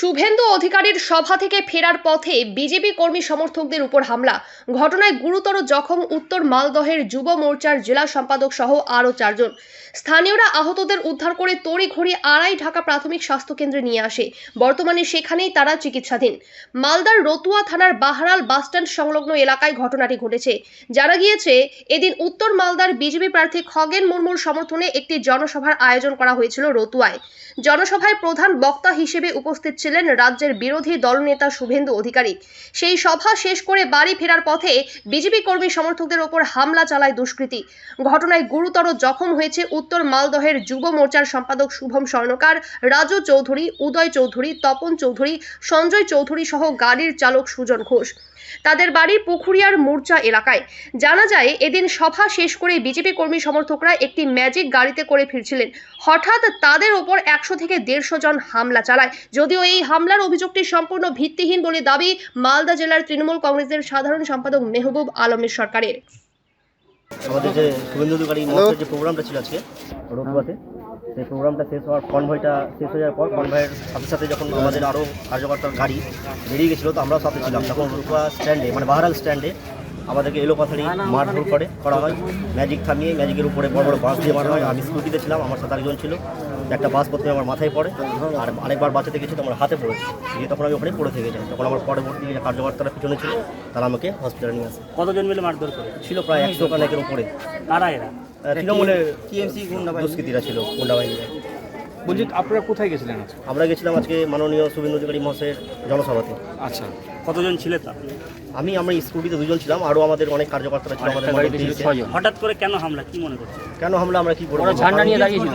শুভেন্দু অধিকারীর সভা থেকে ফেরার পথে বিজেপি কর্মী সমর্থকদের উপর হামলা। ঘটনায় গুরুতর জখম উত্তর মালদহের যুব মোর্চার জেলা সম্পাদক সহ আরও চারজন। স্থানীয়রা আহতদের উদ্ধার করে তড়িঘড়ি আড়াই ঢাকা প্রাথমিক স্বাস্থ্যকেন্দ্রে নিয়ে আসে। বর্তমানে সেখানেই তারা চিকিৎসাধীন। মালদার রতুয়া থানার বাহারাল বাসস্ট্যান্ড সংলগ্ন এলাকায় ঘটনাটি ঘটেছে। জানা গিয়েছে, এদিন উত্তর মালদার বিজেপি প্রার্থী খগেন মুর্মুর সমর্থনে একটি জনসভার আয়োজন করা হয়েছিল রতুয়ায়। জনসভায় প্রধান বক্তা হিসেবে উপস্থিত ছিলেন রাজ্যের বিরোধী দলনেতা শুভেন্দু অধিকারী। সেই সভা শেষ করে বাড়ি ফেরার পথে বিজেপি কর্মী সমর্থকদের ওপর হামলা চালায় দুষ্কৃতী। ঘটনায় গুরুতর জখম হয়েছে উত্তর মালদহের যুব মোর্চার সম্পাদক শুভম স্বর্ণকার, রাজু চৌধুরী, উদয় চৌধুরী, তপন চৌধুরী, সঞ্জয় চৌধুরী সহ গাড়ির চালক সুজন ঘোষ। তাদের বাড়ি পুখুরিয়ার মোর্চা এলাকায়। জানা যায়, এদিন সভা শেষ করে বিজেপি কর্মী সমর্থকরা একটি ম্যাজিক গাড়িতে করে ফিরছিলেন। হঠাৎ তাদের ওপর একশো থেকে দেড়শো জন হামলা চালায়। যদিও এই হামলার অভিযোগটি সম্পূর্ণ ভিত্তিহীন বলে দাবি মালদা জেলার তৃণমূল কংগ্রেসের সাধারণ সম্পাদক মেহবুব আলমের সরকারের। আমাদের যে শুভেন্দু অধিকারী মঞ্চের যে প্রোগ্রামটা ছিল আজকে রোডবাতে সেই প্রোগ্রামটা শেষ হওয়ার কনভয়টা শেষ হয়ে যাওয়ার পর কনভয়ের সাথে সাথে যখন আমাদের আরও কার্যকর্তার গাড়ি বেরিয়ে গেছিল তো আমরাও সাথে ছিলাম। তখন রোডবা স্ট্যান্ডে মানে বাহারাল স্ট্যান্ডে আমাদেরকে এলো পাথারি মারধর করে করা হয় ম্যাজিক থামিয়ে ম্যাজিকের উপরে বড় বড় বাস দিয়ে মারা হয় আমি স্কুটিতে ছিলাম আমার সাথে আরেকজন ছিল একটা বাস প্রথমে আমার মাথায় পড়ে আর আরেকবার বাঁচাতে গেছি তো আমার হাতে পড়েছে গিয়ে তখন আমি ওখানে পড়ে থেকে যাই তখন আমার পরবর্তী যে কার্যকর্তারা পিছনে ছিল তারা আমাকে হসপিটালে নিয়ে আসে কতজন মিলে মারধর করে ছিল প্রায় একশো কানেকের উপরে কারা এরা তৃণমূলের টিএমসি দুষ্কৃতীরা ছিল গুন্ডা বাহিনীরা বলছি আপনারা কোথায় গেছিলেন আজকে? আমরা গেছিলাম আজকে মাননীয় শুভেন্দু অধিকারী মহাশয়ের জনসভাতে। আচ্ছা। কতজন ছিলে তা? আমি আমরা স্কুটিতে দুজন ছিলাম আরও আমাদের অনেক কার্যকর্তারা ছিল আমাদের। ছয়জন। হঠাৎ করে কেন হামলা কি মনে করছে কেন হামলা আমরা কি করব? ঝান্ডা নিয়ে দাঁড়িয়েছিল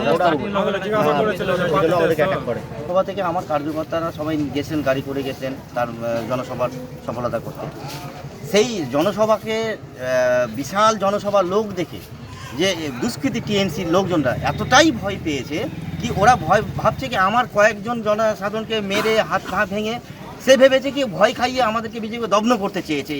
আমাদেরকে অ্যাটাক করে। সভা থেকে আমার কার্যকর্তারা সবাই গেছেন গাড়ি করে গেছেন তার জনসভার সফলতা করতে। সেই জনসভাকে বিশাল জনসভার লোক দেখে যে দুষ্কৃতী টিএমসির লোকজনরা এতটাই ভয় পেয়েছে কি ওরা ভয় ভাবছে কি আমার কয়েকজন জনসাধারণকে মেরে হাত পা ভেঙে? সে ভেবেছে কি ভয় খাইয়ে আমাদেরকে বিজেপি দগ্ন করতে চেয়েছে।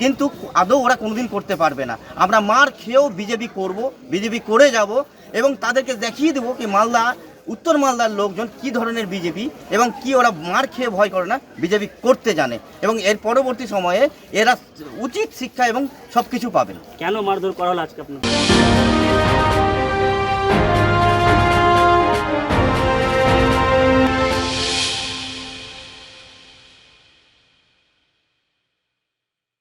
কিন্তু আদৌ ওরা কোনোদিন করতে পারবে না। আমরা মার খেয়েও বিজেপি করব, বিজেপি করে যাব এবং তাদেরকে দেখিয়ে দেবো কি মালদা, উত্তর মালদার লোকজন কি ধরনের বিজেপি এবং কি ওরা মার খেয়ে ভয় করে না, বিজেপি করতে জানে এবং এর পরবর্তী সময়ে এরা উচিত শিক্ষা এবং সব কিছু পাবেন। কেন মারধর করা হলো আজকে আপনার?